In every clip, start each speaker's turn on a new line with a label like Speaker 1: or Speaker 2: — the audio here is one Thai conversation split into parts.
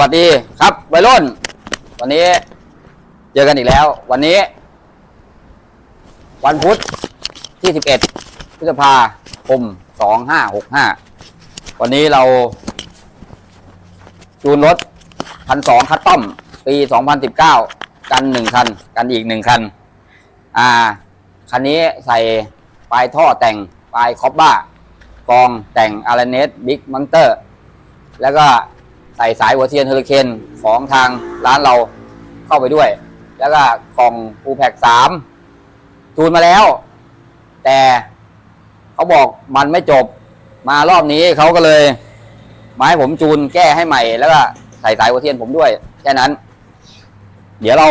Speaker 1: วัสดีครับวัยรุ่น วันนี้เจอกันอีกแล้ว วันนี้ วันพุธที่สิบเอ็ดพฤษภาคมสองห้าหกห้าวันนี้เรา จูนรถพันสองคัสตอม ปีสองพันสิบเก้ากันหนึ่งคัน กันอีกหนึ่งคัน อ่า คันนี้ใส่ปลายท่อแต่งปลายคอบบ้ากองแต่งอาร์เนสบิ๊กมังเตอร์ แล้วก็ ส่สายหัวเทียนเฮอริเคนของทางร้านเราเข้าไปด้วย แล้วก็กล่องปูแพกสามจูนมาแล้ว แต่เขาบอกมันไม่จบมารอบนี้เขาก็เลยมาให้ผมจูนแก้ให้ใหม่ แล้วก็ใส่สายหัวเทียนผมด้วยแค่นั้น เดี๋ยวเรา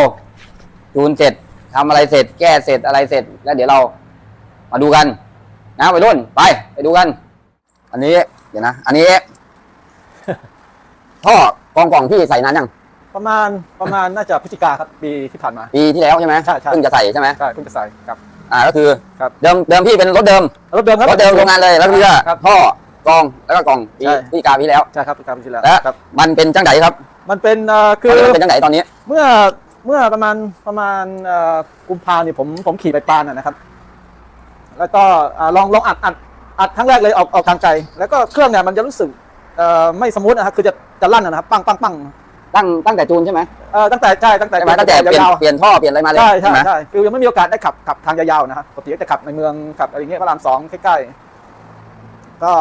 Speaker 1: จูนเสร็จทำอะไรเสร็จ แก้เสร็จอะไรเสร็จ แล้วเดี๋ยวเรามาดูกัน นะไปรุ่นไปไปดูกัน อันนี้เดี๋ยวนะ อันนี้ ท่อกองกล่องพี่ใส่นานยัง
Speaker 2: ประมาณประมาณน่าจะพฤศจิกาครับปีที่ผ่านมา
Speaker 1: ปีที่แล้วใช่ไหม
Speaker 2: ใช่ใช่
Speaker 1: เพิ่งจะใส่ใช่ไหม
Speaker 2: ใช่เพิ่งจะใส่ครับ
Speaker 1: อ่าก็คือ
Speaker 2: ครับ
Speaker 1: เดิมเดิมพี่เป็นรถเดิม
Speaker 2: รถเดิมครับ
Speaker 1: รถเดิมโรงงานเลยแล้วพี่ก็
Speaker 2: ครับ
Speaker 1: ท่อกองแล้วก็กล่องปี
Speaker 2: ใช่
Speaker 1: พฤศจิกาพี่แล้ว
Speaker 2: ใช่ครับปีที่แล้ว
Speaker 1: แล้ว
Speaker 2: ครับ
Speaker 1: มันเป็นจังไดครับ
Speaker 2: มันเป็นเอ่อคือ
Speaker 1: มันเป็นจังไดตอนนี้
Speaker 2: เมื่อเมื่อประมาณประมาณเอ่อกุมภาเนี่ยผมผมขี่ไปปานนะนะครับ แล้วก็อ่าลองลองอัดอัดอัดครั้งแรกเลยออกออกทางใจ แล้วก็เครื่องเนี่ยมันจะรู้สึก เอ่อไม่สมูทนะครับคือจะจะลั่นนะครับปังปังปัง
Speaker 1: ตั้งตั้งแต่จูนใช่ไหม
Speaker 2: เอ่อตั้งแต่ใช่ตั้งแต่
Speaker 1: ใช่ไหมตั้งแต่เปลี่ยน
Speaker 2: ยาว
Speaker 1: เปลี่ยนท่อเปลี่ยนอะไรมา
Speaker 2: ๆ
Speaker 1: เลย
Speaker 2: ใช่ใช่
Speaker 1: ไหม
Speaker 2: ใช่คือยังไม่มีโอกาสได้ขับขับทางยาวๆนะครับปกติก็จะขับในเมืองขับอะไรเงี้ยพระรามสองใกล้ๆก็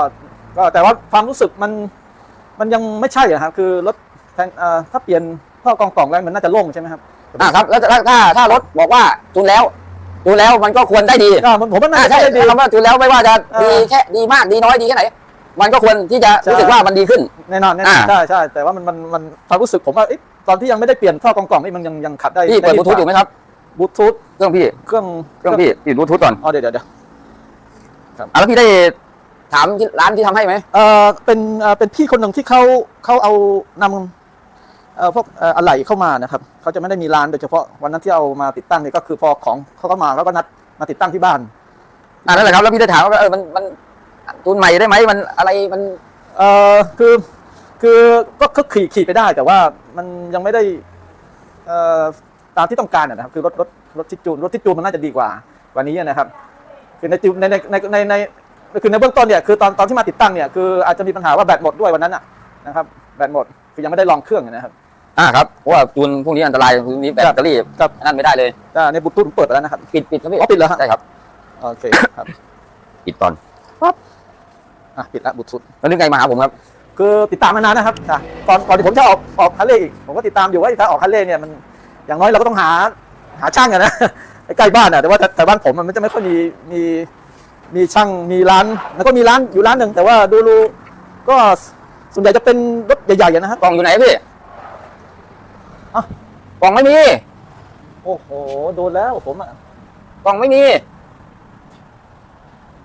Speaker 2: ก็แต่ว่าความรู้สึกมันมันยังไม่ใช่อะครับคือรถแทนเอ่อถ้าเปลี่ยนท่อกองกล่องแล้วมันน่าจะโล่งใช่ไหมครับ
Speaker 1: อ่าครับแล้วถ้าถ้าถ้ารถบอกว่าจูนแล้วจูนแล้วมันก็ควรได้ดี
Speaker 2: อ่าผมผมว่าน่า
Speaker 1: อ่า
Speaker 2: จะ
Speaker 1: ใช่
Speaker 2: ใช่ดี
Speaker 1: คำว่าจูนแล้วไม่ว่าจะ
Speaker 2: เออ
Speaker 1: ดีแค่ดีมากดีน้อยดีแค่ไหน มันก็ควรที่จะ
Speaker 2: ใช่
Speaker 1: รู้สึกว่ามันดีขึ้น
Speaker 2: แน่นอนแน่นอน
Speaker 1: อ่า
Speaker 2: ใช่ใช่แต่ว่ามันมันมันความรู้สึกผมว่าเอ๊ะตอนที่ยังไม่ได้เปลี่ยนท่อกองกล่องนี่มันยังยังขับได้
Speaker 1: พี่เปิดบลูทูธอยู่ไหมครับ
Speaker 2: บลูทูธ
Speaker 1: เครื่องพี่
Speaker 2: เครื่อง
Speaker 1: เครื่องพี่ปิดบลูทูธก่อน
Speaker 2: อ๋อเดี๋ยวเดี๋ยวเดี๋ยว
Speaker 1: อะแล้วพี่ได้ถามที่ร้านที่ทำให้ไหม
Speaker 2: เออเป็นเอ่อเป็นพี่คนหนึ่งที่เขาเขาเอานำเอ่อพวกเอ่ออะไหล่เข้ามานะครับเขาจะไม่ได้มีร้านโดยเฉพาะวันนั้นที่เอามาติดตั้งเนี่ยก็คือพอของเขาก็มาแล้วก็นัดมาติดตั้งที่บ้าน
Speaker 1: อ่านั่นแหละครับแล้วพี่ได้ถามว่าเออมันมัน จูนใหม่ได้ไหมมันอะไรมัน
Speaker 2: เออคือคือก็ก็ขี่ขี่ไปได้แต่ว่ามันยังไม่ได้เอ่อตามที่ต้องการอะนะครับคือรถรถรถที่จูนรถที่จูนมันน่าจะดีกว่ากว่านี้นะครับ คือในจูนในในในในในคือในเบื้องต้นเนี่ยคือตอนตอนที่มาติดตั้งเนี่ยคืออาจจะมีปัญหาว่าแบตหมดด้วยวันนั้นอะนะครับแบตหมดคือยังไม่ได้ลองเครื่องนะครับ
Speaker 1: อ่าครับเพราะว่าจูนพวกนี้อันตรายพวกนี้แบตเตอรี่
Speaker 2: ครับ
Speaker 1: นั่นไม่ได้เลย
Speaker 2: แต่ในบลูทูธผมเปิดไปแล้วนะครับ
Speaker 1: ปิดปิดครับพี่
Speaker 2: อ๋อปิดเหรอฮะ
Speaker 1: ใช่ครับ
Speaker 2: โอเคครับ
Speaker 1: ปิดก่อน
Speaker 2: อะปิดแล้วบลูทูธ
Speaker 1: แล้วนึกไงมาหาผมครับ
Speaker 2: คือติดตามมานานนะครับอะก่อนก่อนที่ผมจะออกออกฮันเล่อีกผมก็ติดตามอยู่ว่าถ้าออกฮันเล่เนี่ยมันอย่างน้อยเราก็ต้องหาหาช่างอะนะใกล้บ้านอะแต่ว่าแต่แต่บ้านผมมันจะไม่ค่อยมีมีมีช่างมีร้านแล้วก็มีร้านอยู่ร้านหนึ่งแต่ว่าดูดูก็ส่วนใหญ่จะเป็นรถใหญ่ๆอะนะครับ
Speaker 1: กล่องอยู่ไหนพี่
Speaker 2: อะ
Speaker 1: กล่องไม่มี
Speaker 2: โอ้โหโดนแล้วผมอะ
Speaker 1: กล่องไม่มี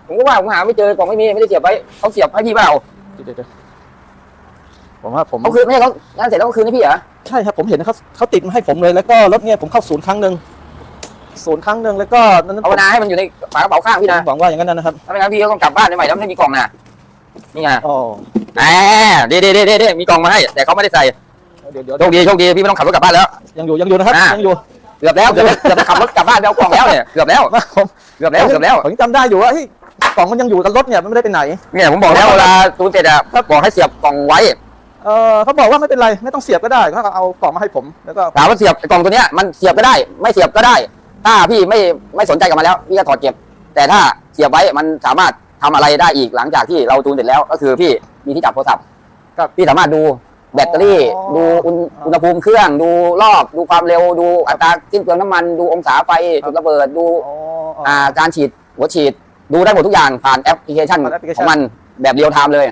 Speaker 1: ผมก็ว่าผมหาไม่เจอกล่องไม่มีไม่ได้เสียบไว้เขาเสียบให้พี่เปล่า
Speaker 2: เดี๋ยวเดี๋ยวเดี๋ยวผมว่าผม
Speaker 1: เขาคืนไม่ใช่เขางานเสร็จแล้วก็คืนให้พี่เหรอ
Speaker 2: ใช่ครับผมเห็นเขาเขาติดมาให้ผมเลยแล้วก็รถเนี่ยผมเข้าศูนย์ครั้งหนึ่งศูนย์ครั้งหนึ่งแล้วก็นั้น
Speaker 1: ภาวนาให้มันอยู่ในฝากระเป๋าข้างพี่นะ
Speaker 2: ผมหวังว่าอย่างนั้นนะครับ
Speaker 1: ถ้าไม่งั้นพี่ก็ต้องกลับบ้านใหม่แล้วไม่มีกล่องนะนี่ไง
Speaker 2: อ๋อ
Speaker 1: อ่าเด้เด้เด้เด้เด้มีกล่องมาให้ แต่เขาไม่ได้ใส่
Speaker 2: เดี๋ยวเดี๋ยว
Speaker 1: โชคดีโชคดีพี่ไม่ต้องขับรถกลับบ้านแล้ว
Speaker 2: ยังอยู่ยังอยู่นะครับ
Speaker 1: อ่า
Speaker 2: ยังอยู่
Speaker 1: เกือบแล้วเกือบแล้วเกือบจะขับรถกลับบ้านไปเอากล่องแล้วเนี่ยเกือบแล้ว
Speaker 2: มาผม
Speaker 1: เกือบแล้วเกือบแล้ว
Speaker 2: ผมยังจำได้อยู่ว่าเฮ้ย กล่องมันยังอยู่กับรถเนี่ยมันไม่ได้ไปไหน
Speaker 1: เนี่ยผมบอกแล้วเวลาตูนเสร็จอะบอกให้เสียบกล่องไว้
Speaker 2: เออเขาบอกว่าไม่เป็นไรไม่ต้องเสียบก็ได้เขาก็เอากล่องมาให้ผมแล้วก็
Speaker 1: ถามว่าเสียบกล่องตัวเนี้ยมันเสียบก็ได้ ไม่เสียบก็ได้ ถ้าพี่ไม่ไม่สนใจกับมันแล้วพี่ก็ถอดเก็บ แต่ถ้าเสียบไว้มันสามารถทำอะไรได้อีกหลังจากที่เราจูนเสร็จแล้ว ก็คือพี่มีที่จับโทรศัพท์
Speaker 2: ครับ
Speaker 1: พี่สามารถดูแบตเตอรี่
Speaker 2: อ๋อ
Speaker 1: ดูอุณอุณหภูมิเครื่อง ดูรอบ ดูความเร็ว ดูอัตราสิ้นเปลืองน้ำมัน ดูองศาไฟ
Speaker 2: ครับ
Speaker 1: จุดระเบิด ดู
Speaker 2: อ๋ออ๋อ
Speaker 1: อ่าการฉีดหัวฉีด ดูได้หมดทุกอย่างผ่านแอปพลิเคชัน
Speaker 2: ผ่านแอปพลิเคชั
Speaker 1: ข
Speaker 2: น
Speaker 1: องมันแบบเรียลไทม์เลย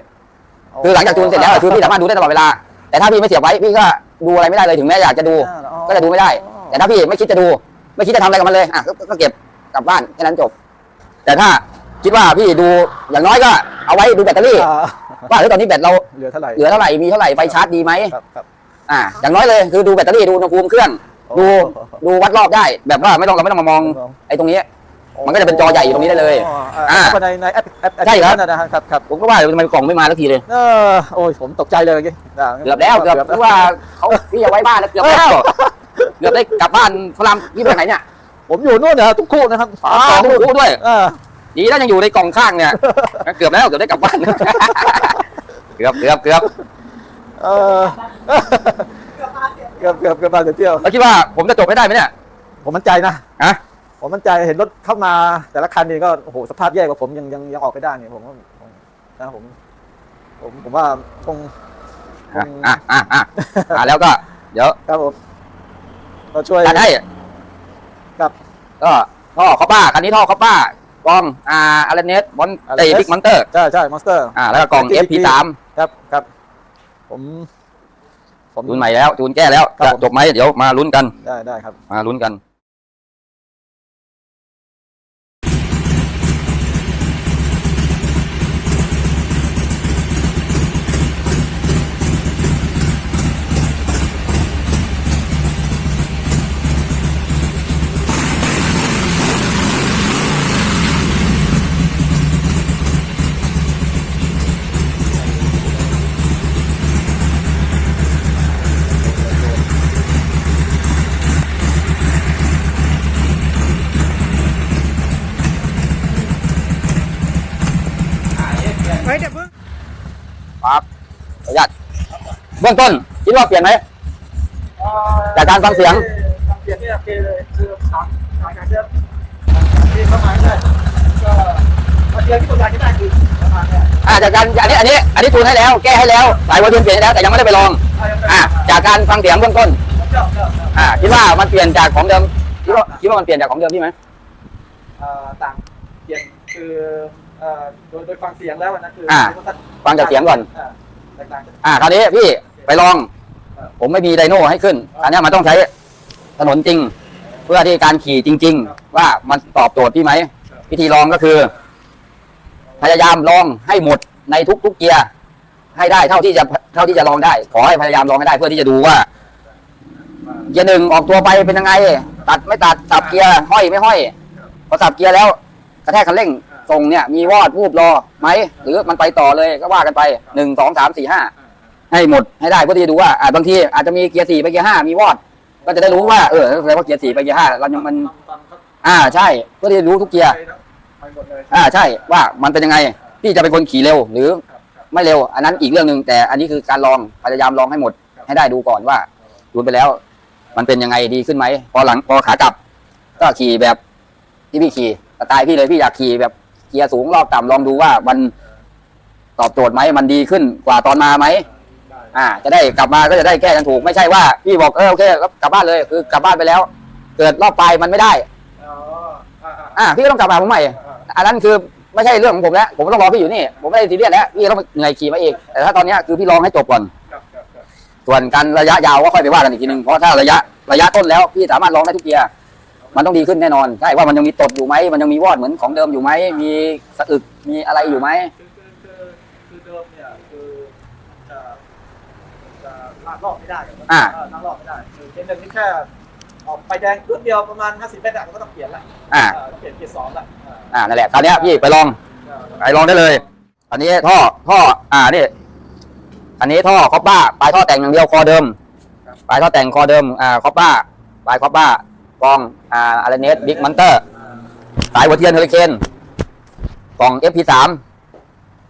Speaker 1: คือหลังจากจูนเสร็จแล้วอะคือพี่สามารถดูได้ตลอดเวลา แต่ถ้าพี่ไม่เสียบไว้พี่ก็ดูอะไรไม่ได้เลยถึงแม้อยากจะดู
Speaker 2: อ๋อ
Speaker 1: ก็จะดูไม่ได้แต่ถ้าพี่ไม่คิดจะดู ไม่คิดจะทำอะไรกับมันเลยอะก็ก็เก็บกลับบ้านแค่นั้นจบ แต่ถ้าคิดว่าพี่ดูอย่างน้อยก็ เอาไว้ดูแบตเตอรี่
Speaker 2: อ่า
Speaker 1: ว่าเฮ้ยตอนนี้แบตเรา
Speaker 2: เหลือเท่าไหร่
Speaker 1: เหลือเท่าไหร่มีเท่าไหร่ไฟชาร์จดีไหม
Speaker 2: ครับครับ
Speaker 1: อ่าอย่างน้อยเลยคือดูแบตเตอรี่ดูอุณหภูมิเครื่อง
Speaker 2: โอ้
Speaker 1: ดูดูวัดรอบได้ แบบว่าไม่ต้องเราไม่ต้องมามอง
Speaker 2: ลอง
Speaker 1: ไอ้ตรงนี้ มันก็จะเป็นจอใหญ่อยู่ตรงนี้ได้เลย
Speaker 2: อ๋อ
Speaker 1: อ่า
Speaker 2: เข้าไปในในแอปแอปแอป
Speaker 1: ใช่ครับ
Speaker 2: นั่นนะฮะครับครับ
Speaker 1: ผมก็ว่าทำไมกล่องไม่มาสักทีเลย
Speaker 2: เออโอ้ยผมตกใจเลยเมื่อกี้อ่า
Speaker 1: เกือบแล้วเกือบเพราะว่าเขาพี่เอาไว้บ้านแล้วเกือบแล้วเกือบได้กลับบ้านพระรามพี่ไปไหนเนี่ย
Speaker 2: ผมอยู่นู่นนะทุกคู่นะครับ
Speaker 1: อ๋อทุกคู่ด้วย
Speaker 2: เออ
Speaker 1: ดีแล้วยังอยู่ในกล่องข้างเนี่ยเกือบแล้วเกือบได้กลับบ้านเกือบเกือบเกือบ
Speaker 2: เออเกือบเกือบเกือบมาเดี๋ยวเที่ยว
Speaker 1: แล้วคิดว่าผมจะจบไม่ได้ไหมเนี่ย
Speaker 2: ผมมั่นใจนะ
Speaker 1: ฮะ
Speaker 2: ผมมั่นใจเห็นรถเข้ามาแต่ละคันนี่ก็โอ้โหสภาพแย่กว่าผมยังยังยังออกไปได้เนี่ยผมว่าผมนะผม ผมผมว่าคงค
Speaker 1: อะ
Speaker 2: ง
Speaker 1: อะอะอะอะแล้วก็ เดี๋ยว
Speaker 2: ครับผมก็ช่วย
Speaker 1: จัดให้
Speaker 2: ครับ
Speaker 1: ก็ท่อคอปป้าคันนี้ท่อคอปป้ากล้องอ่าอาร์เนสบอลเต
Speaker 2: RNS
Speaker 1: บิ๊กมอนเตอร์
Speaker 2: ใช่ใช่มอนสเตอร์
Speaker 1: อ่าแล้วก็กล่อง
Speaker 2: FTP
Speaker 1: FP3
Speaker 2: ครับครับ ผม ผม
Speaker 1: จูนใหม่แล้วจูนแก้แล้ว
Speaker 2: ครับ
Speaker 1: จะ
Speaker 2: ผม
Speaker 1: จบไหมเดี๋ยวมาลุ้นกัน
Speaker 2: ได้ได้ครับ
Speaker 1: มาลุ้นกัน องต้นคิดว่าเปลี่ยนไหมจากการฟังเสียง
Speaker 3: ฟังเสียงเนี่ยโอเคเลยคือถามถามการเชื่อมที่ประมาณนี้ก็มาเดียวที่ผมอยากจะได้คือประมาณเนี้ย
Speaker 1: อ่าจากการอันนี้อันนี้อันนี้จูนให้แล้ว แก้ให้แล้วสายวัวเทียนเปลี่ยนให้แล้วแต่ยังไม่ได้ไปลองอ่าจากการฟังเสียงเบื้องต้น
Speaker 3: เจ้าเจ้าเจ้า
Speaker 1: อ่าคิดว่ามันเปลี่ยนจากของเดิมคิดว่าคิดว่ามันเปลี่ยนจากของเดิมพี่ไหม
Speaker 3: เอ่อต่างเปลี่ยนคือเอ่อโดยโดยฟังเสียงแล้วนะคือ
Speaker 1: ฟังจากเสียงก่อน
Speaker 3: แตกต่างกัน
Speaker 1: อ่าคราวนี้พี่ ไปลอง ผมไม่มีไดโน่ให้ขึ้น อันเนี้ยมันต้องใช้ถนนจริง เพื่อที่การขี่จริง ๆ ว่ามันตอบโจทย์พี่ไหมวิธีลองก็คือ พยายามลองให้หมดในทุกๆเกียร์ให้ได้เท่าที่จะเท่าที่จะลองได้ ขอให้พยายามลองให้ได้เพื่อที่จะดูว่าเกียร์หนึ่งออกตัวไปเป็นยังไง ตัดไม่ตัดสับเกียร์ห้อยไม่ห้อยพอสับเกียร์แล้ว กระแทกคันเร่งส่งเนี่ย มีวอดวูบรอไหมหรือมันไปต่อเลยก็ว่ากันไปหนึ่งสองสามสี่ห้า ให้หมดให้ได้เพื่อที่จะดูว่าอ่าบางทีอาจจะมีเกียร์สี่ไปเกียร์ห้ามีวอด ก็จะได้รู้ว่าเออแสดงว่าเกียร์สี่ไปเกียร์ห้าเรายังมัน อ่าใช่เพื่อที่จะรู้ทุกเกียร์
Speaker 3: ไปหมดเลย
Speaker 1: อ่าใช่ว่ามันเป็นยังไงพี่จะเป็นคนขี่เร็วหรือไม่เร็ว อันนั้นอีกเรื่องหนึ่งแต่อันนี้คือการลองพยายามลองให้หมด ให้ได้ดูก่อนว่าดูไปแล้ว มันเป็นยังไงดีขึ้นไหมพอหลังพอขากลับ ก็ขี่แบบที่พี่ขี่สไตล์พี่เลยพี่อยากขี่แบบเกียร์สูงรอบต่ำลองดูว่ามันตอบโจทย์ไหมมันดีขึ้นกว่าตอนมาไหม อ่า จะได้กลับมาก็จะได้แก้กันถูก ไม่ใช่ว่าพี่บอกเออโอเคแล้วกลับบ้านเลยคือกลับบ้านไปแล้ว เกิดรอบปลายมันไม่ได้
Speaker 3: อ๋ออ่าอ่า
Speaker 1: อ่าพี่ก็ต้องกลับมาผมใหม่ อันนั้นคือไม่ใช่เรื่องของผมแล้ว ผมต้องรอพี่อยู่นี่ ผมไม่ได้ซีเรียสแล้วพี่ต้องเหนื่อยขี่มาเองแต่ถ้าตอนเนี้ยคือพี่ลองให้จบก่อน
Speaker 3: ครับครับครับ
Speaker 1: ส่วนการระยะยาวก็ค่อยไปว่ากันอีกทีนึงเพราะถ้าระยะระยะต้นแล้วพี่สามารถลองได้ทุกเกียร์มันต้องดีขึ้นแน่นอนใช่ว่ามันยังมีตดอยู่ไหมมันยังมีวอดเหมือนของเดิมอยู่ไหมมีสะอึกมีอะไรอยู่ไหม
Speaker 3: คือคือคือคือเดิมเนี่ยคือจะจะลาก รอบไม่ได้ครับ
Speaker 1: อ่า
Speaker 3: เลากรอบไม่ได้คือเกมหนึ่งนี่แค่ออกไปแดงปึ๊บเดียวประมาณ 50เมตรอะมันก็ต้องเปลี่ยนละ
Speaker 1: อ่า
Speaker 3: เต้องเปลี่ยนเกียร์สองละอ่า
Speaker 1: อ่า นั่นแหละคราวเนี้ยพี่ไปลอง ไปลองได้เลย อันนี้ท่อ ท่อ อ่า นี่ อันนี้ท่อคอปบ้า ปลายท่อแต่งอย่างเดียว คอเดิม ปลายท่อแต่งคอเดิม อ่า คอปบ้า ปลายคอปบ้ากอง อ่าอาร์เนสบิ๊กมันเตอร์สายหัวเทียนเฮอริเคนกล่อง FP3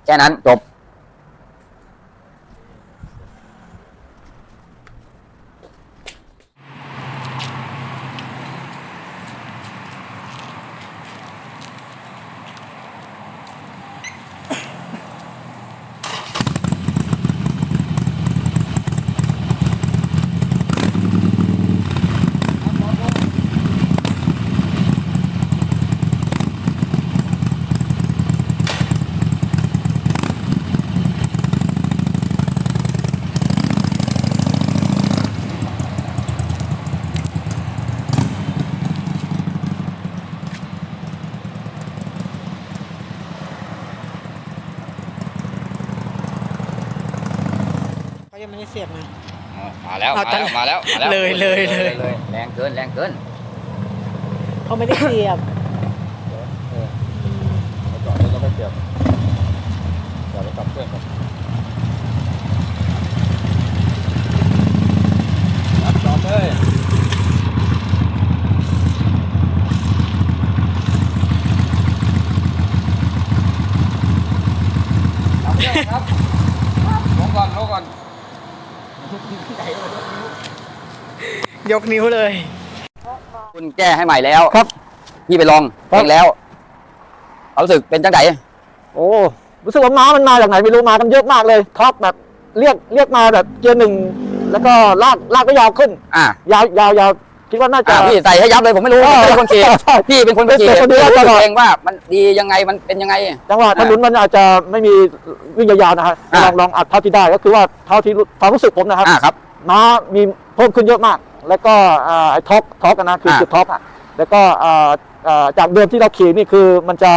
Speaker 1: แค่นั้นจบ
Speaker 4: ไม่เสียบนา
Speaker 1: มา
Speaker 4: แล้
Speaker 1: วมาแล้วมาแล้ว
Speaker 4: เลยเลย เลย
Speaker 1: แรงเกินแรงเกิน
Speaker 4: เขาไม่ได้เสียบ
Speaker 1: มาจอดแล้วก็ไม่เสียบจอดแล้วกลับเครื่องครับจอดเลย
Speaker 4: ยกนิ้วเลย
Speaker 1: คุณแก้ให้ใหม่แล้ว
Speaker 2: ครับ
Speaker 1: พี่ไปลอง
Speaker 2: ครับ
Speaker 1: เองแล้วความรู้สึกเป็นจังได
Speaker 2: โอ้รู้สึกว่าม้ามันมาจากไหนไม่รู้มากันเยอะมากเลยท็อปแบบเรียกเรียกมาแบบเกียร์หนึ่งแล้วก็ลากลากก็ยาวขึ้น
Speaker 1: อะ
Speaker 2: ยาวยาวยาวคิดว่าน่าจะ
Speaker 1: อะพี่ใส่ให้ยับเลยผมไม่รู้
Speaker 2: เออ
Speaker 1: ผมไม่ใช่คนขี่
Speaker 2: ใช่
Speaker 1: พี่เป็นคนขี่
Speaker 2: เป็นคนดูแลตลอด
Speaker 1: เองว่ามันดียังไงมันเป็นยังไง
Speaker 2: จังหวะถนนมันอาจจะไม่มีวิ่งยาวๆนะฮะ
Speaker 1: อ่า
Speaker 2: ลองลองอัดเท่าที่ได้ก็คือว่าเท่าที่รู้ความรู้สึกผมนะครับ
Speaker 1: อะครับ
Speaker 2: ม้ามีเพิ่มขึ้นเยอะมาก แล้วก็อ่าไอ้ท็อปท็อปกันนะคือ
Speaker 1: อ่า
Speaker 2: จุดท็อปอะแล้วก็อ่าอ่าจากเดิมที่เราขี่นี่คือมันจะ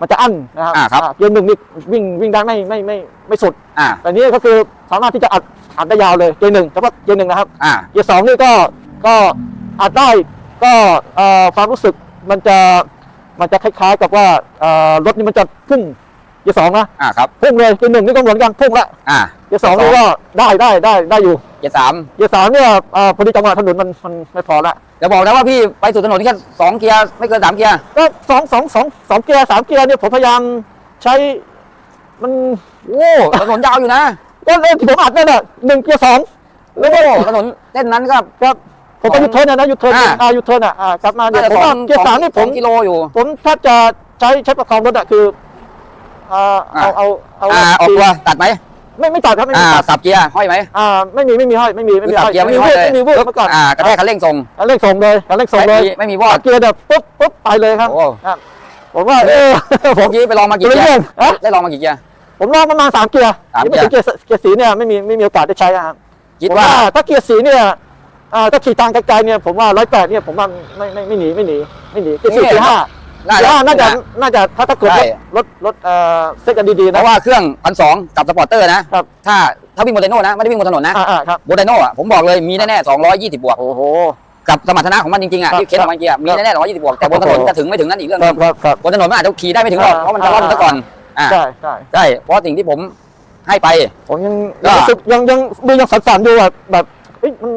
Speaker 2: มันจะอั้นนะครับ
Speaker 1: อ่าครับ
Speaker 2: อ่าเกียร์หนึ่งนี่วิ่งวิ่งได้ไม่ไม่ไม่ไม่สุด
Speaker 1: อะ
Speaker 2: แต่นี้ก็คือสามารถที่จะอัดอัดได้ยาวเลยเกียร์หนึ่งเฉพาะเกียร์หนึ่งนะครับ
Speaker 1: อะ
Speaker 2: เกียร์สองนี่ก็ก็อัดได้ก็เอ่อความรู้สึกมันจะมันจะคล้ายๆกับว่าเอ่อรถนี่มันจะพุ่ง เกียร์สองนะ
Speaker 1: อะครับ
Speaker 2: พุ่งเลยเกียร์หนึ่งนี่ก็เหมือนกันพุ่งละ
Speaker 1: อะ
Speaker 2: เกียร์สองนี่ก็ได้ได้ได้ได้อยู่
Speaker 1: เกียร์สาม
Speaker 2: เกียร์สามเนี่ยเอ่อพอดีจังหวะถนนมันมันไม่พอละ
Speaker 1: จะบอกนะว่าพี่ไปสู่ถนนแค่สองเกียร์ไม่เกินสามเกียร์
Speaker 2: ก็สองสองสองสองเกียร์สามเกียร์เนี่ยผมพยายามใช้มัน
Speaker 1: โอ้ถนนยาวอยู่นะ
Speaker 2: ก็เล่นที่ผมอัดเนี่ยน่ะหนึ่งเกียร์สอง
Speaker 1: โอ้ถนนเส้นนั้นก็
Speaker 2: ครับผมไป
Speaker 1: สอง
Speaker 2: ยูเทิร์นนะนะยูเทิร์น
Speaker 1: อ่า
Speaker 2: อ่ายูเทิร์นอะอ่ากลับมาเนี่ย
Speaker 1: น่าจะ
Speaker 2: ผม
Speaker 1: สอ
Speaker 2: ว่างเกียร์สามนี่
Speaker 1: ส
Speaker 2: ผ
Speaker 1: อ
Speaker 2: ม
Speaker 1: งกิโลอยู่
Speaker 2: ผมแทบจะใช้ใช้ประคองรถอะคือ อ่าเอาเอาเอา
Speaker 1: อ่าออกตัวตัดไหม
Speaker 2: ไม่ไม่ตัดครับไม่
Speaker 1: อ่า
Speaker 2: มีตัด
Speaker 1: สับเกียร์ห้อยไหม
Speaker 2: อ่าไม่มีไม่มีห้อยไม่มีไม่มี
Speaker 1: สับ
Speaker 2: ห้อย
Speaker 1: เกียร์ไม่
Speaker 2: มี
Speaker 1: ห้อยเลย
Speaker 2: ไม่มีวูบเมื่อก่อน
Speaker 1: อ่ากระแทกคันเร่งส่ง
Speaker 2: คันเร่งส่งเลยคันเร่งส่งเลย
Speaker 1: ไม่มีวอด
Speaker 2: เกียร์แบบปุ๊บปุ๊บไปเลยครับ
Speaker 1: โอ้
Speaker 2: ครับผมว่าเออผ
Speaker 1: เมื่
Speaker 2: ม
Speaker 1: อกี้ไปลองมากี่
Speaker 2: เรื่
Speaker 1: เกีย
Speaker 2: อง
Speaker 1: ร์
Speaker 2: ฮะ
Speaker 1: ได้ลองมากี่เกียร์
Speaker 2: ผมลองประมาณสามเกียร์
Speaker 1: สาม
Speaker 2: ยังไม่ถึง
Speaker 1: เกี
Speaker 2: เกี
Speaker 1: ย
Speaker 2: ย
Speaker 1: ร์
Speaker 2: ร์เกียร์สีเนี่ยไม่มีไม่มีโอกาสได้ใช้อะครับ
Speaker 1: คิด
Speaker 2: ผม
Speaker 1: ว่า
Speaker 2: ถ้าเกียร์สีเนี่ยอ่าถ้าขี่ทางไกลๆเนี่ยผมว่าร้อยแปดเนี่ยผมว่าไม่ไม่ไม่หนีไม่หนีไม่หนีเกียร์สี่เกียร์ห้า
Speaker 1: น่า
Speaker 2: เกียร์ห้าน่าจะ
Speaker 1: จะ
Speaker 2: น่าจะถ้าถ้าเกิด
Speaker 1: ใช่
Speaker 2: รถรถเอ่อเซ็ตกันดีๆ
Speaker 1: เพ
Speaker 2: นะ
Speaker 1: ราะว่าเครื่องพันสองกับสปอร์เตอร์นะครับ ถ้าถ้าวิ่งบนไดโน่นะไม่ได้วิ่งบนถนนนะ
Speaker 2: อ่าอ่าครับ
Speaker 1: บนไดโน่อะผมบอกเลยมีแน่ๆสองร้อยยี่สิบบวก
Speaker 2: โอ้โห
Speaker 1: กับสมรรถนะของมันจริงๆอะ
Speaker 2: ครับ
Speaker 1: ที่เคสของมันเกียร์มีแน่ๆร้อยยี่สิบบวกแต่บนถนน
Speaker 2: โอ้โห
Speaker 1: จะถึงไม่ถึงนั่นอีกเรื่องห
Speaker 2: ค
Speaker 1: นึ
Speaker 2: รับ
Speaker 1: ง
Speaker 2: ครับครับ
Speaker 1: บนถนนมันอาจจะขี่ได้ไม่ถึงหรอก
Speaker 2: อ่า
Speaker 1: เพราะมันจะร่อนซะก่อนอ่า
Speaker 2: ใช่ใช่
Speaker 1: ใช่เพราะสิ่งที่ผมให้ไป
Speaker 2: ผมยัง
Speaker 1: ก็
Speaker 2: ยังรู้สึกยังยังมือยังสั่นๆอยู่แบบแบบเฮ้ยมัน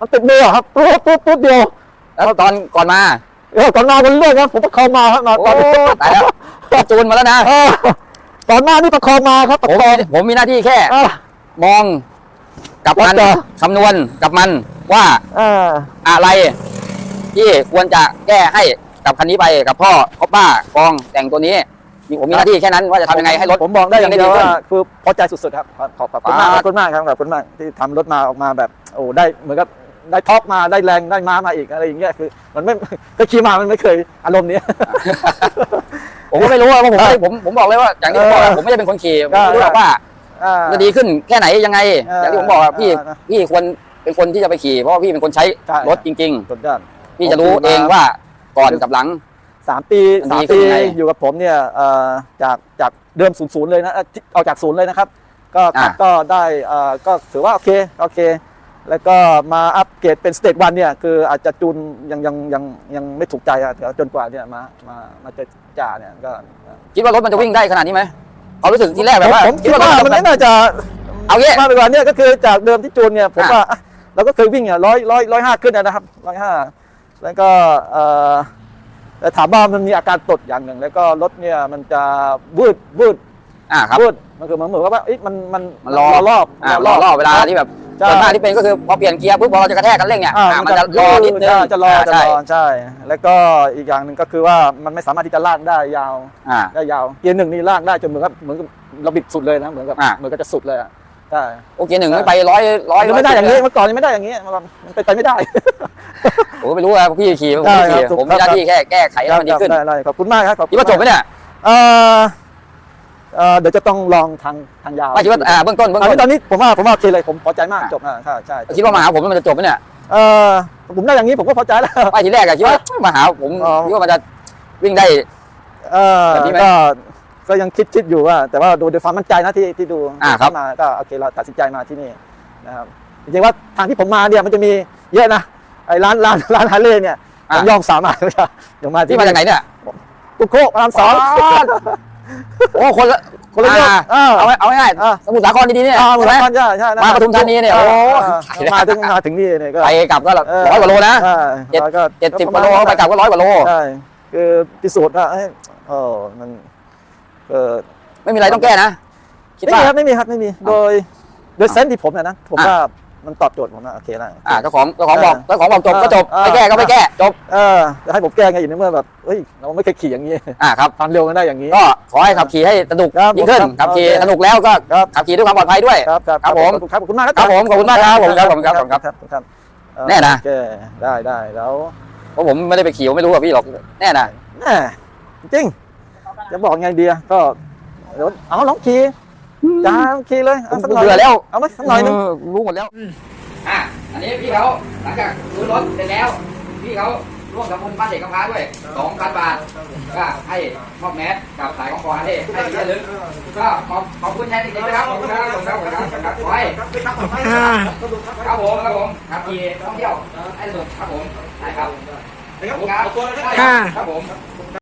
Speaker 2: มันติดมืออะครับปุ๊บปุ๊บปุ๊บเดียว
Speaker 1: แล้วตอนก่อนมา
Speaker 2: เออก่อนมากันเรื่องครับผมประคองมาครับมา
Speaker 1: โอ้
Speaker 2: ตอน
Speaker 1: ตายแล้วจูนมาแล้วนะ
Speaker 2: เออก่อนหน้านี่ประคองมาครับประ
Speaker 1: ผม
Speaker 2: คอง
Speaker 1: ผมมีหน้าที่แค่
Speaker 2: อ่าม
Speaker 1: องกับมัน
Speaker 2: วัดจ้ะ
Speaker 1: คำนวณกับมันว่า
Speaker 2: อ่า
Speaker 1: อะไร ที่ควรจะแก้ให้กับคันนี้ไปกับพ่อคอปป้ากองแต่งตัวนี้มีผมมีหน้าที่แค่นั้นว่าจะทำยังไงให้รถ
Speaker 2: ผมบอกได้อย่างเดียว
Speaker 1: ขึ้
Speaker 2: ว่านคือพอใจสุดๆครับขอบขอบขอบคุณมาก
Speaker 1: อ่า
Speaker 2: ขอบคุณมากครับขอบคุณมากที่ทำรถมาออกมาแบบโอ้ได้เหมือนกับ ได้ท็อปมาได้แรงได้ม้ามาอีกอะไรอย่างเงี้ยคือ มันไม่เคยขี่มามันไม่เคยอารมณ์เนี้ย
Speaker 1: ผมก็ไม่รู้ว่าผมไม่ได้ผมผมบอกเลยว่าอย่างที่ผมบอกอะ
Speaker 2: เออ
Speaker 1: ผมไม่ได้เป็นคนขี่ผม
Speaker 2: ได้
Speaker 1: ไม่รู้หรอกว่า
Speaker 2: อ่า
Speaker 1: จะดีขึ้นแค่ไหนยังไง
Speaker 2: เออ
Speaker 1: อย่างที่ผมบอกอะพี่
Speaker 2: เออ
Speaker 1: พี่ควรเป็นคนที่จะไปขี่เพราะว่าพี่เป็นคนใช้
Speaker 2: ใช่
Speaker 1: รถจริง
Speaker 2: สุดยอด
Speaker 1: ๆพี่จะรู้
Speaker 2: ผมขี่มา
Speaker 1: เองว่าก่อนกับหลัง
Speaker 2: สามปี
Speaker 1: มัน
Speaker 2: สาม
Speaker 1: ดีขึ้น
Speaker 2: ปี
Speaker 1: ยังไง
Speaker 2: อยู่กับผมเนี่ยเอ่อจากจากเดิมศูนย์ศูนย์เลยนะเอ่อที่เอาจากศูนย์เลยนะครับ ก็
Speaker 1: อะ
Speaker 2: ก็ได้เอ่อก็ถือว่าโอเคโอเค แล้วก็มาอัปเกรดเป็นสเตจวันเนี่ยคืออาจจะจูนยังยังยังยังไม่ถูกใจอะเดี๋ยวจนกว่าเนี่ยมามามาเจอจ่าเนี่ยก็
Speaker 1: คิดว่ารถมันจะวิ่งได้ขนาดนี้ไหมเขารู้สึกที่แรกแบบว่า
Speaker 2: ผมคิดว่า
Speaker 1: ถ
Speaker 2: มันไม่น่าจะ
Speaker 1: เอางี้
Speaker 2: มากไปกว่าเนี้ก็คือจากเดิมที่จูนเนี่ยผม
Speaker 1: อะ
Speaker 2: ว่าอะเราก็เคยวิ่งอะร้อยร้อยร้อยห้าขึ้นนะครับร้อยห้าแล้วก็เอ่อแต่ถามว่ามันมีอาการตดอย่างหนึ่ง แล้วก็รถเนี่ยมันจะวืดวืด
Speaker 1: อ่าครับ
Speaker 2: วืดมันคือเหมือนเหมือนกับว่าเอ๊ะมันมัน
Speaker 1: มันรอ
Speaker 2: รอบ
Speaker 1: อ่ารอรอบเวลาที่แบบ
Speaker 2: ใช่
Speaker 1: ส่วนมากที่เป็นก็คือพอเปลี่ยนเกียร์ปุ๊บพอเราจะกระแทกกันเร่งเนี่ย
Speaker 2: อ่า
Speaker 1: อ่ามันจะรอนิดนึง
Speaker 2: ใช่จะรอจะ
Speaker 1: ใช่
Speaker 2: รอใช่ แล้วก็อีกอย่างหนึ่งก็คือว่ามันไม่สามารถที่จะลากได้ยาว
Speaker 1: อ่า
Speaker 2: ได้ยาว เกียร์หนึ่งนี่ลากได้จนเหมือนกับเหมือนกับเราบิดสุดเลยนะ เหมือนกับ
Speaker 1: อะ
Speaker 2: เหมือนกับจะสุดเลยอะใช่
Speaker 1: โอเคหนึ่งไม่ไปร้อยร้อย
Speaker 2: มันไม่ได้อย่างนี้เมื่อก่อนยังไม่ได้อย่างนี้เมื่อก่อนมันเป็นไปไม่ได้
Speaker 1: ผมก็ไม่รู้ว่าพี่ขี่ผม
Speaker 2: ได้
Speaker 1: ไม่ขี่
Speaker 2: ครับ
Speaker 1: ผมมีหน้าที่แค่แก้ไขให้มันดีขึ้น
Speaker 2: ได้ได้ขอบคุณมากครับขอบคุ
Speaker 1: คิ
Speaker 2: ณ
Speaker 1: ดว่าจบไหม
Speaker 2: มาก
Speaker 1: เนี่ย
Speaker 2: เอ่อ เอ่อเดี๋ยวจะต้องลองทางทางยาว
Speaker 1: ไม่คิดว่าอ่าเบื้องต้นเบื้อง
Speaker 2: ตอน
Speaker 1: ต้
Speaker 2: นี้
Speaker 1: น
Speaker 2: ตอนนี้ผมว่าผมว่าโอเคเลยผมพอใจมากจบนะใช่ใช่
Speaker 1: คิดว่ามาหาผมมันจะจบไหมเนี่ย
Speaker 2: เออผมได้อย่างนี้ผมก็พอใจแล้ว
Speaker 1: ไม่ทีแรกอะคิดว่ามาหาผม
Speaker 2: อ๋อ
Speaker 1: คิดว่ามันจะวิ่งได้
Speaker 2: เออ
Speaker 1: แบบนี้ไหม
Speaker 2: ก็ก็ยังคิดคิดอยู่ว่า แต่ว่าดูด้วยความมั่นใจนะที่ที่ดู
Speaker 1: อ่าครับ
Speaker 2: มาก็โอเคเราตัดสินใจมาที่นี่นะครับจริงๆว่าทางที่ผมมาเนี่ยมันจะมีเยอะนะไอ้ร้านร้านร้านฮาร์เลย์เนี่ยผมยอมสามารถเดี๋ยวมา
Speaker 1: ที่มาจากไหนเนี่ย
Speaker 2: กุ๊กโคกพระรามสอง
Speaker 1: โอ้คนละ
Speaker 2: คนละเรื่อง
Speaker 1: อ่า
Speaker 2: อ่า
Speaker 1: เอาไว้เอาง่ายๆ
Speaker 2: อ่า
Speaker 1: สมุทรสาครดีๆเนี่ย
Speaker 2: อ่าหมด
Speaker 1: ใช่ไหม
Speaker 2: แล้วใช่ใช่
Speaker 1: มาปทุมธานีเนี่ยโอ้า
Speaker 2: มาถึงมาถึงนี่เนี่ยก็
Speaker 1: ไปกลับก็
Speaker 2: เออ
Speaker 1: ร้อยกว่าโลนะ
Speaker 2: ใช่
Speaker 1: เจ็ด
Speaker 2: แล้วก็
Speaker 1: เจ็ดสิบกว่าโลไปกลับก็ร้อยกว่าโล
Speaker 2: ใช่คือพิสูจน์ว่าเอ้ยเออมันเออ
Speaker 1: ไม่มีอะไรต้องแก้นะคิด
Speaker 2: ไม่
Speaker 1: ว่า
Speaker 2: มีครับไม่มีครับไม่มีโดยโดยเซนส์ที่ผมเนี่ยนะผม
Speaker 1: อะ
Speaker 2: ว่า มันตอบโจทย์ผมนะโอเคแล้ว
Speaker 1: อ่าเจ้าของเจ้าของบอก
Speaker 2: เออ
Speaker 1: เจ้าของบอกจบก็จบ
Speaker 2: เออ
Speaker 1: ไม่แก้ก็ไม่แก้จบ
Speaker 2: เออจะให้ผมแก้ไงอีกในเมื่อแบบเฮ้ยเราไม่เคยขี่อย่างนี้
Speaker 1: อ่าครับ
Speaker 2: ความเร็วกันได้อย่างนี้
Speaker 1: ก็ขอให้ขับขี่ให้สนุก
Speaker 2: ครับ
Speaker 1: ยิ่งขึ้น
Speaker 2: ผมครับ
Speaker 1: ขับขี่
Speaker 2: โอเค
Speaker 1: สนุกแล้วก็
Speaker 2: ครับ
Speaker 1: ขับขี่ด้วยความปลอดภัยด้วย
Speaker 2: ครับครับ
Speaker 1: ครับผม
Speaker 2: ครับขอบคุณมากครับ
Speaker 1: ครับผมขอบคุณมากครับผมครับผมครับผมครับ
Speaker 2: ครับครับเอ่อ
Speaker 1: แน่นะ
Speaker 2: โอเคได้ได้แล้ว
Speaker 1: เพราะผมไม่ได้ไปขี่ผมไม่รู้อะพี่หรอกแน่นะ
Speaker 2: แน่จริงจะบอกไงดีอะก็เดี๋ยวเอาลองขี่ จ้าลองขี่เลย
Speaker 1: ผม
Speaker 2: เอาสักหน่อย
Speaker 1: เบื่อแล้ว
Speaker 2: เอาไหมสักหน่อยนึง
Speaker 1: เรู้หมดแล้วอะอันนี้พี่เขาหลังจากซื้อรถเสร็จแล้ว พี่เขาร่วมกับบุญบ้านเด็กกำพร้าด้วยสองพันบาทก็ให้มอบแมสกับสายของคอฮันเล่ให้ที่ระลึกก็ขอบขอบคุณแทนจริงๆนะครับขอบคุณครับขอบคุณครับขอบคุณครับครับขอให้
Speaker 3: ครับไปครับต่อไป
Speaker 4: อ่า
Speaker 3: สรุปครับ
Speaker 1: ครับผมครับผมครับขี่ท่องเที่ยวให้สนุกครับผมได้ครับ
Speaker 3: เดี๋ยว
Speaker 1: ขอบ
Speaker 3: ผ
Speaker 1: คุ
Speaker 3: ม
Speaker 1: ณครับ
Speaker 3: เอาตัวเลยได้
Speaker 4: อ่า
Speaker 1: ครับผม